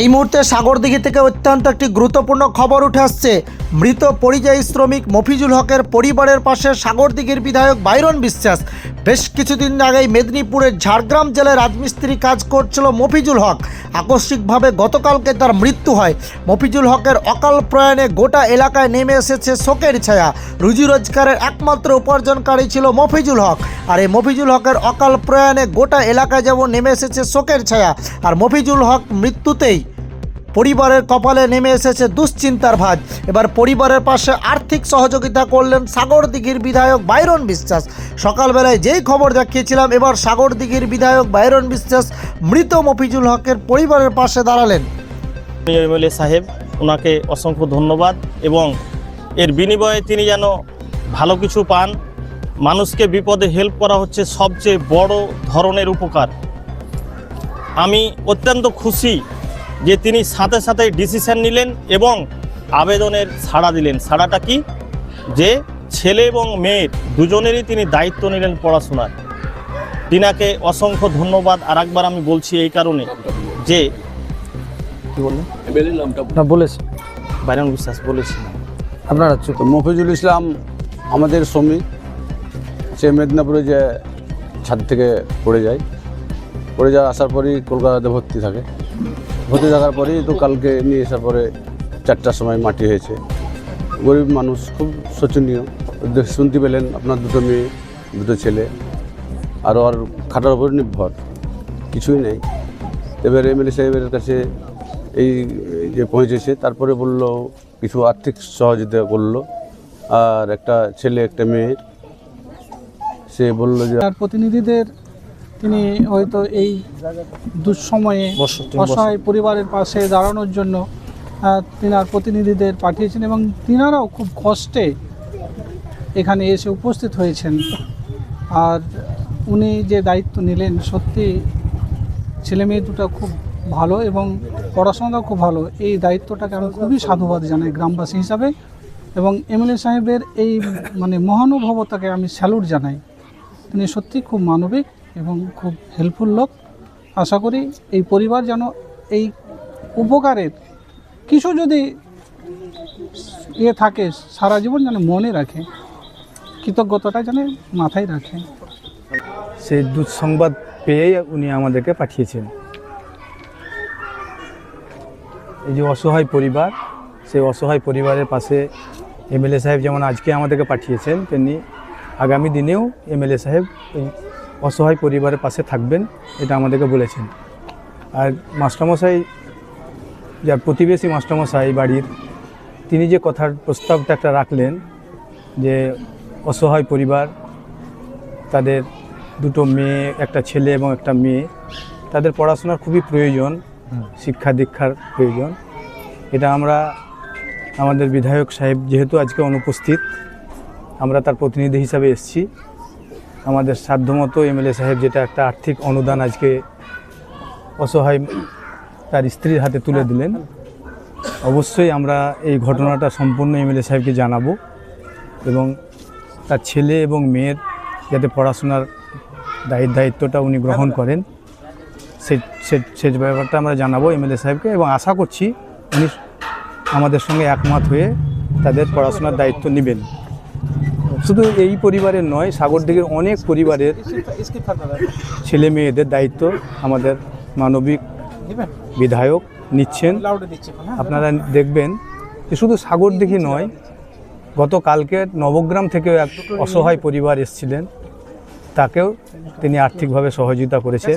এই মুহূর্তে সাগরদিঘি থেকে অত্যন্ত একটি গুরুত্বপূর্ণ খবর উঠে আসছে। মৃত পরিযায়ী শ্রমিক মফিজুল হকের পরিবারের পাশে সাগরদিঘির বিধায়ক বাইরন বিশ্বাস। বেশ কিছুদিন আগেই মেদিনীপুরের ঝাড়গ্রাম জেলায় রাজমিস্ত্রি কাজ করছিল মফিজুল হক। আকস্মিকভাবে গতকালকে তার মৃত্যু হয়। মফিজুল হকের অকাল প্রয়াণে গোটা এলাকায় নেমে এসেছে শোকের ছায়া। রুজি রোজগারের একমাত্র উপার্জনকারী ছিল মফিজুল হক। আর এই মফিজুল হকের অকাল প্রয়াণে গোটা এলাকায় যেমন নেমে এসেছে শোকের ছায়া, আর মফিজুল হক মৃত্যুতেই পরিবারের কপালে নেমে এসেছে দুশ্চিন্তার ভাঁজ। এবার পরিবারের পাশে আর্থিক সহযোগিতা করলেন সাগরদিঘির বিধায়ক বাইরন বিশ্বাস। সকালবেলায় যেই খবর দেখিয়েছিলাম, এবার সাগরদিঘির বিধায়ক বাইরন বিশ্বাস মৃত মফিজুল হকের পরিবারের পাশে দাঁড়ালেন। এমএলএ সাহেব, ওনাকে অসংখ্য ধন্যবাদ এবং এর বিনিময়ে তিনি যেন ভালো কিছু পান। মানুষকে বিপদে হেল্প করা হচ্ছে সবচেয়ে বড় ধরনের উপকার। আমি অত্যন্ত খুশি যে তিনি সাথে সাথে ডিসিশন নিলেন এবং আবেদনের সাড়া দিলেন। সাড়াটা কি? যে ছেলে এবং মেয়ের দুজনেরই তিনি দায়িত্ব নিলেন পড়াশোনার তিনাকে অসংখ্য ধন্যবাদ। আর একবার আমি বলছি এই কারণে যে কি বললেন? না বলেছি। বাইরান বিশ্বাস বলেছি। আপনারা চুপ। মফিজুল ইসলাম আমাদের শ্রমিক সে মেদিনীপুরে যে ছাদ থেকে পড়ে যায়। পড়ে যাওয়া আসার পরই কলকাতাতে ভর্তি থাকে। ভর্তি থাকার পরেই তো কালকে নিয়ে আসার পরে চারটার সময় মাটি হয়েছে। গরিব মানুষ, খুব শোচনীয়। শুনতে পেলেন আপনার দুটো মেয়ে, দুটো ছেলে। আরও আর খাটার উপর নির্ভর, কিছুই নেই। এবার এমএলএ সাহেবের কাছে এই যে পৌঁছেছে, তারপরে বলল, কিছু আর্থিক সহযোগিতা করল। আর একটা ছেলে, একটা মেয়ের, সে বলল যে তার প্রতিনিধিদের তিনি হয়তো এই দুঃসময়ে। অসহায় পরিবারের পাশে দাঁড়ানোর জন্য তিনার প্রতিনিধিদের পাঠিয়েছেন এবং তিনারাও খুব কষ্টে এখানে এসে উপস্থিত হয়েছেন। আর উনি যে দায়িত্ব নিলেন সত্যি ছেলে মেয়ে দুটো খুব ভালো এবং পড়াশোনাটাও খুব ভালো। এই দায়িত্বটাকে আমি খুবই সাধুবাদ জানাই গ্রামবাসী হিসাবে এবং এমএলএ সাহেবের এই মানে মহানুভবতাকে আমি স্যালুট জানাই। তিনি সত্যি খুব মানবিক এবং খুব হেল্পফুল লোক। আশা করি এই পরিবার যেন এই উপকারের কিছু যদি ইয়ে থাকে, সারা জীবন যেন মনে রাখে, কৃতজ্ঞতাটা যেন মাথায় রাখে। সেই দুঃসংবাদ পেয়েই উনি আমাদেরকে পাঠিয়েছেন। এই যে অসহায় পরিবার, সেই অসহায় পরিবারের পাশে এমএলএ সাহেব যেমন আজকে আমাদেরকে পাঠিয়েছেন, তেমনি আগামী দিনেও এমএলএ সাহেব এই অসহায় পরিবারের পাশে থাকবেন এটা আমাদেরকে বলেছেন। আর মাস্টারমশাই যার প্রতিবেশী মাস্টারমশাই বাড়ির তিনি যে কথার প্রস্তাবটা একটা রাখলেন যে অসহায় পরিবার তাদের দুটো মেয়ে একটা ছেলে এবং একটা মেয়ে তাদের পড়াশোনার খুবই প্রয়োজন শিক্ষা দীক্ষার প্রয়োজন। এটা আমরা আমাদের বিধায়ক সাহেব যেহেতু আজকে অনুপস্থিত আমরা তার প্রতিনিধি হিসাবে এসেছি। আমাদের সাধ্যমতো এমএলএ সাহেব যেটা একটা আর্থিক অনুদান আজকে অসহায় তার স্ত্রীর হাতে তুলে দিলেন। অবশ্যই আমরা এই ঘটনাটা সম্পূর্ণ এমএলএ সাহেবকে জানাব এবং তার ছেলে এবং মেয়ের যাতে পড়াশোনার দায়িত্ব, দায়িত্বটা উনি গ্রহণ করেন, সে- সে ব্যাপারটা আমরা জানাব এমএলএ সাহেবকে এবং আশা করছি উনি আমাদের সঙ্গে একমত হয়ে তাদের পড়াশোনার দায়িত্ব নেবেন। শুধু এই পরিবারের নয়, সাগরদিঘির অনেক পরিবারের ছেলে মেয়েদের দায়িত্ব আমাদের মানবিক বিধায়ক নিচ্ছেন। আপনারা দেখবেন যে শুধু সাগরদিঘি নয়, গতকালকে নবগ্রাম থেকে এক অসহায় পরিবার এসেছিলেন। তাকেও তিনি আর্থিকভাবে সহযোগিতা করেছে।